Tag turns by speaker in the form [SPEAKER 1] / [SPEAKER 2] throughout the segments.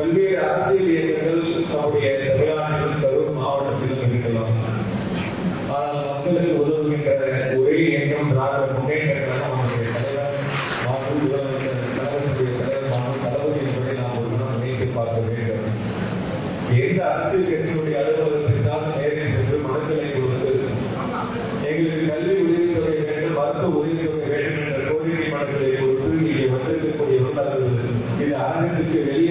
[SPEAKER 1] பல்வேறு அரசியல் இயக்கங்கள் நம்முடைய தமிழ்நாட்டிலும் கரூர் மாவட்டத்திலும் இருக்கலாம். ஆனால் மக்களுக்கு உதவுகின்ற ஒரே இயக்கம் திராவிட முன்னேற்ற கழகம் நம்முடைய தலைவர் கழகத்துடைய தலைவர் தளபதி என்பதை நாம் ஒரு நினைத்து பார்க்க வேண்டும். எந்த அரசியல் கட்சியுடைய அலுவலகத்திற்காக நேரில் சென்று மனுக்களை கொடுத்து எங்களுக்கு கல்வி உதவித்தொகை வேண்டும் மருத்துவ உதவித்தொகை வேண்டும் என்ற கோரிக்கை மனுக்களை கொடுத்து இங்கே வந்திருக்கக்கூடியவர்கள் இது அரங்கத்திற்கு வெளியே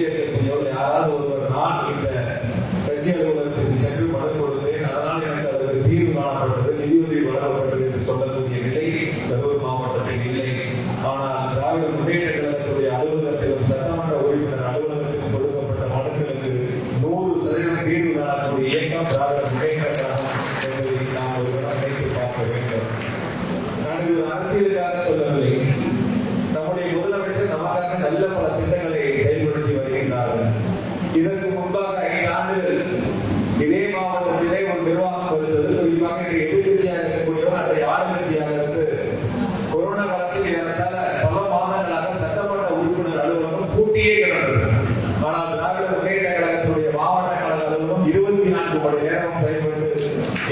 [SPEAKER 1] இயக்கம் திராவிட முன்னேற்ற கழகம் என்பதை நாம் நினைத்து பார்க்க வேண்டும். நான் இது அரசியலுக்காக சொல்லவில்லை. நம்முடைய முதலமைச்சர் நமக்காக நல்ல பல திட்டங்களை செயல்படுத்தி வருகின்றார்கள். இதற்கு முன்பாக ஐந்து ஆண்டுகள் இதே மாவட்டத்திலே ஒரு நிர்வாகம் இருந்தது. குறிப்பாக எதிர்கட்சியாக இருக்கக்கூடியவர் அன்றைய ஆளுங்கட்சியாக இருந்து கொரோனா காலத்தில் ஏறத்தாழ பல மாதங்களாக சட்டமன்ற உறுப்பினர் அலுவலகம் பூட்டியே கிடந்தது ஆனால் திராவிட முன்னேற்ற கழகத்துடைய மாவட்ட கழக அலுவலகம் இருபத்தி நான்கு மணி நேரம் செயல்பட்டு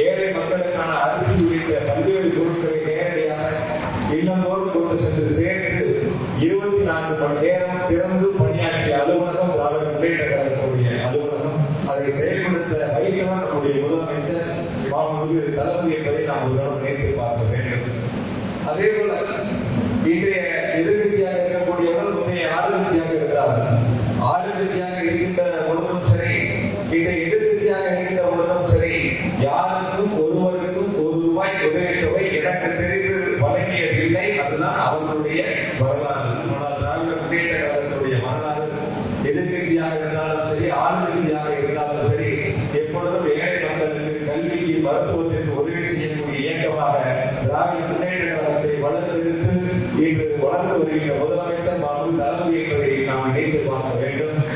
[SPEAKER 1] ஏழை மக்களுக்கான அரிசி உள்ளிட்ட பல்வேறு பொருட்களை நேரடியாக இல்லந்தோறும் கொண்டு சென்று சேர்த்து இருபத்தி நான்கு மணி நேரம் திறந்து பணியாற்றிய அலுவலகம் திராவிட முன்னேற்ற கழகத்துடைய அலுவலகம் அதை செயல்படுத்த வைத்தவர் நம்முடைய முதலமைச்சர் மாண்புமிகு தளபதி என்பதை நாம் ஒரு நேற்று பார்க்க வேண்டும். அதே போல இன்றைய எதிர்கட்சியாக இல்லை அதுதான் அவர்களுடைய வரலாறு. ஆனால் திராவிட முன்னேற்ற கழகத்துடைய வரலாறு எதிர்கட்சியாக இருந்தாலும் சரி ஆளுங்கட்சியாக இருந்தாலும் சரி எப்பொழுதும் ஏழை மக்களுக்கு கல்விக்கு மருத்துவத்திற்கு உதவி செய்யக்கூடிய இயக்கமாக திராவிட முன்னேற்ற கழகத்தை வளர்த்தெடுத்து இன்று வளர்ந்து வருகின்ற முதலமைச்சர் மாண்பு தளபதி என்பதை நாம் நினைத்து பார்க்க வேண்டும்.